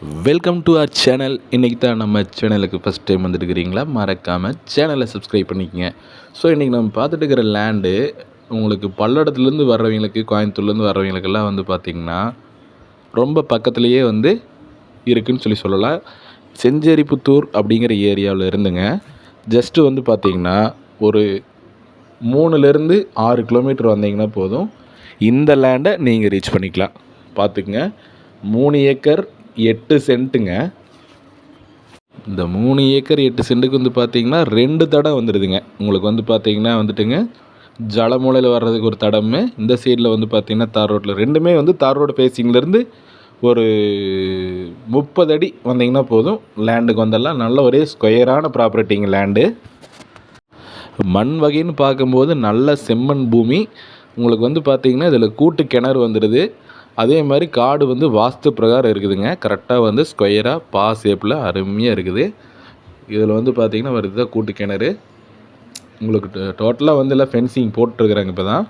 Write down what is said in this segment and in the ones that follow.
Welcome to our channel இன்றைக்கி தான் நம்ம சேனலுக்கு ஃபஸ்ட் டைம் வந்துட்டுருக்கிறீங்களா? மறக்காமல் சேனலை சப்ஸ்கிரைப் பண்ணிக்கங்க. ஸோ இன்றைக்கி நம்ம பார்த்துட்டு இருக்கிற லேண்டு உங்களுக்கு பல்லடத்துலேருந்து வர்றவங்களுக்கு கோயம்புத்தூர்லேருந்து வர்றவங்களுக்கெல்லாம் வந்து பார்த்திங்கன்னா ரொம்ப பக்கத்துலேயே வந்து இருக்குதுன்னு சொல்லி சொல்லலாம். செஞ்சேரிப்புத்தூர் அப்படிங்கிற ஏரியாவில் இருந்துங்க. ஜஸ்ட்டு வந்து பார்த்திங்கன்னா ஒரு மூணுலேருந்து ஆறு கிலோமீட்டர் வந்தீங்கன்னா போதும். இந்த லேண்டை நீங்கள் ரீச் பண்ணிக்கலாம். பார்த்துக்குங்க. மூணு ஏக்கர் எட்டு சென்ட்டுங்க. இந்த மூணு ஏக்கர் எட்டு சென்ட்டுக்கு வந்து பார்த்தீங்கன்னா ரெண்டு தடம் வந்துடுதுங்க உங்களுக்கு வந்து பார்த்தீங்கன்னா வந்துட்டுங்க ஜலமூலையில் வர்றதுக்கு ஒரு தடமே இந்த சைடில் வந்து பார்த்தீங்கன்னா தார் ரோட்டில் ரெண்டுமே வந்து தார் ரோடு ஃபேஸிங்லேருந்து ஒரு முப்பது அடி வந்தீங்கன்னா போதும். லேண்டுக்கு வந்தெல்லாம் நல்ல ஒரே ஸ்கொயரான ப்ராப்பர்ட்டிங்க லேண்டு மண் வகைன்னு பார்க்கும்போது நல்ல செம்மண் பூமி. உங்களுக்கு வந்து பார்த்தீங்கன்னா இதில் கூட்டு கிணறு வந்துடுது அதே மாதிரி காடு வந்து வாஸ்து பிரகாரம் இருக்குதுங்க. கரெக்டாக வந்து ஸ்கொயராக பா ஷேப்பில் அருமையாக இருக்குது. இதில் வந்து பார்த்திங்கன்னா வருது தான் கூட்டு கிணறு. உங்களுக்கு டோட்டலாக வந்து எல்லாம் ஃபென்சிங் போட்டிருக்குறாங்க இப்போ தான்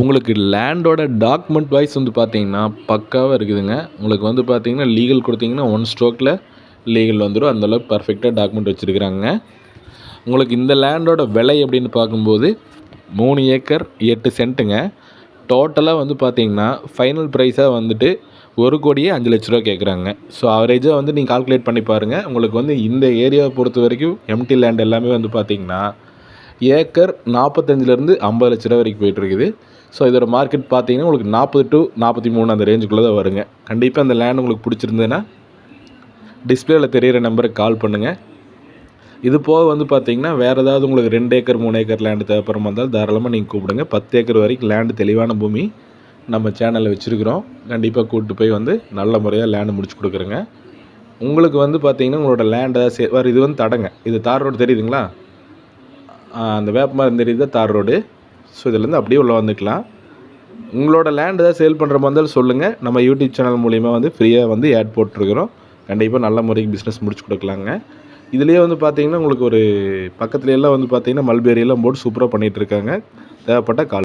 உங்களுக்கு லேண்டோட டாக்குமெண்ட் வைஸ் வந்து பார்த்தீங்கன்னா பக்காவாக இருக்குதுங்க. உங்களுக்கு வந்து பார்த்தீங்கன்னா லீகல் கொடுத்தீங்கன்னா ஒன் ஸ்ட்ரோக்கில் லீகல் வந்துடும் அந்தளவுக்கு பர்ஃபெக்டாக டாக்குமெண்ட் வச்சுருக்குறாங்க உங்களுக்கு இந்த லேண்டோட விலை அப்படின்னு பார்க்கும்போது மூணு ஏக்கர் எட்டு சென்ட்டுங்க டோட்டலாக வந்து பார்த்தீங்கன்னா ஃபைனல் ப்ரைஸாக வந்துட்டு ஒரு கோடியே அஞ்சு லட்ச ரூபா கேட்குறாங்க ஸோ அவரேஜாக வந்து நீங்கள் கால்குலேட் பண்ணி பாருங்கள் உங்களுக்கு வந்து இந்த ஏரியாவை பொறுத்த வரைக்கும் எம்டி லேண்ட் எல்லாமே வந்து பார்த்தீங்கன்னா ஏக்கர் நாற்பத்தஞ்சிலேருந்து ஐம்பது லட்ச ரூபா வரைக்கும் போயிட்டுருக்குது ஸோ இதோட மார்க்கெட் பார்த்தீங்கன்னா உங்களுக்கு நாற்பது டு நாற்பத்தி மூணு அந்த ரேஞ்சுக்குள்ளே தான் வருங்க. கண்டிப்பாக அந்த லேண்ட் உங்களுக்கு பிடிச்சிருந்ததுன்னா டிஸ்பிளேயில் தெரிகிற நம்பருக்கு கால் பண்ணுங்கள் இது போக வந்து பார்த்தீங்கன்னா வேறு ஏதாவது உங்களுக்கு ரெண்டு ஏக்கர் மூணு ஏக்கர் லேண்டு தேவைப்படுற இருந்தால் தாராளமாக நீங்கள் கூப்பிடுங்க. பத்து ஏக்கர் வரைக்கும் லேண்டு தெளிவான பூமி நம்ம சேனலில் வச்சுருக்குறோம். கண்டிப்பாக கூப்பிட்டு போய் வந்து நல்ல முறையாக லேண்டு முடிச்சு கொடுக்குறேங்க. உங்களுக்கு வந்து பார்த்தீங்கன்னா உங்களோட லேண்ட் ஏதாவது சே வேறு இது வந்து தடங்க. இது தார் ரோடு தெரியுதுங்களா? அந்த வேப்பமரம் தெரியுது? தார் ரோடு ஸோ இதுலேருந்து அப்படியே உள்ளே வந்துக்கலாம். உங்களோட லேண்ட் ஏதாவது சேல் பண்ணுற மாதிரி இருந்தாலும் சொல்லுங்கள் நம்ம யூடியூப் சேனல் மூலிமா வந்து ஃப்ரீயாக வந்து ஆட் போட்டிருக்கிறோம். கண்டிப்பாக நல்ல முறைக்கு பிஸ்னஸ் முடிச்சு கொடுக்கலாங்க. இதுலேயே வந்து பார்த்தீங்கன்னா உங்களுக்கு ஒரு பக்கத்துல எல்லாம் வந்து பார்த்தீங்கன்னா மல்பேரியெல்லாம் போட்டு சூப்பராக பண்ணிகிட்ருக்காங்க தேவைப்பட்ட கால்